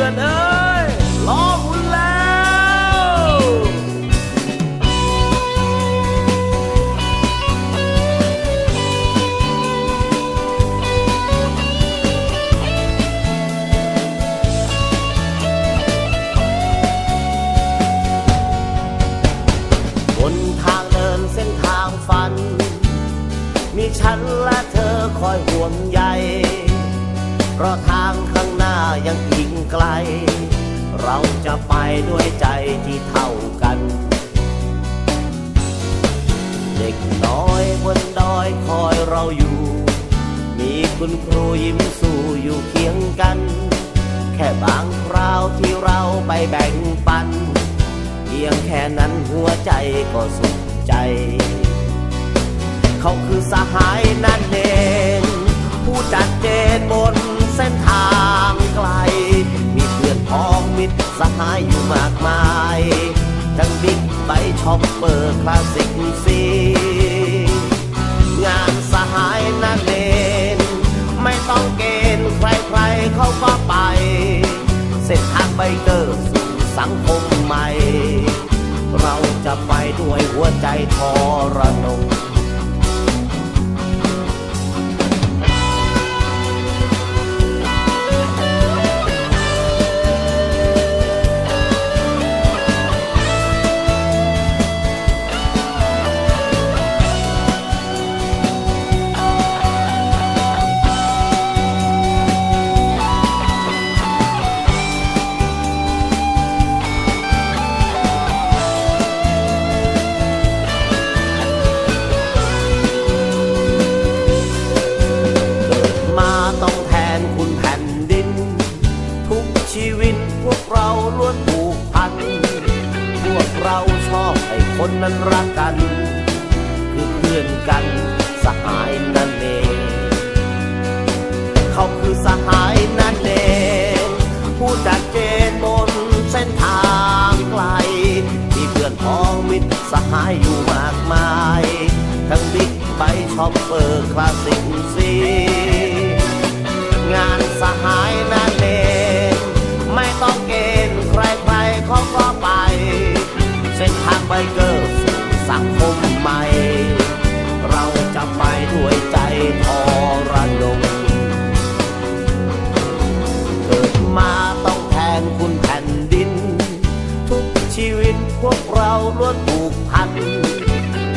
เอ้ยล้อหมุนแล้วบนทางเดินเส้นทางฝัน มีฉันและเธอคอยห่วงใยเพราะทางข้างหน้า ยังอีกไกล เราจะไปด้วยใจที่เท่ากัน เด็กน้อยบนดอยคอยเราอยู่ มีคุณครูยิ้มสู้อยู่เคียงกัน แค่บางคราวที่เราไปแบ่งปันเพียงแค่นั้นหัวใจก็สุขใจ เขาคือสหายนั่นเองผู้จัดเจนบนายช็อปเปอร์คลาสสิกซีงานสหายนั่นเลนไม่ต้องเกณฑ์ใครๆเขาก็ไป เส้นทางใบเตอร์สู่สังคมใหม่ เราชอบให้คนนั้นรักกัน คือเพื่อนกันสหายนั่นเองเขาคือสหายนั่นเองผู้จัดเจนบนเส้นทางไกล ที่เพื่อนพ้องมิตรสหายอยู่มากมาย ทั้งบิ๊กไบค์ช็อปเปอร์คลาสสิกซีงานสหายนั่น นคุณแผ่นดิน ทุกชีวิตพวกเราล้วนผูกพัน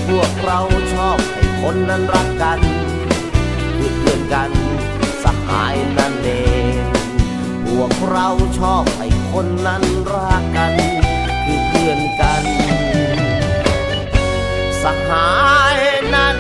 พวกเราชอบให้คนนั้นรักกันคือเพื่อนกันสหายนั่นเอง พวกเราชอบให้คนนั้นรักกันคือเพื่อนกัน สหายนัน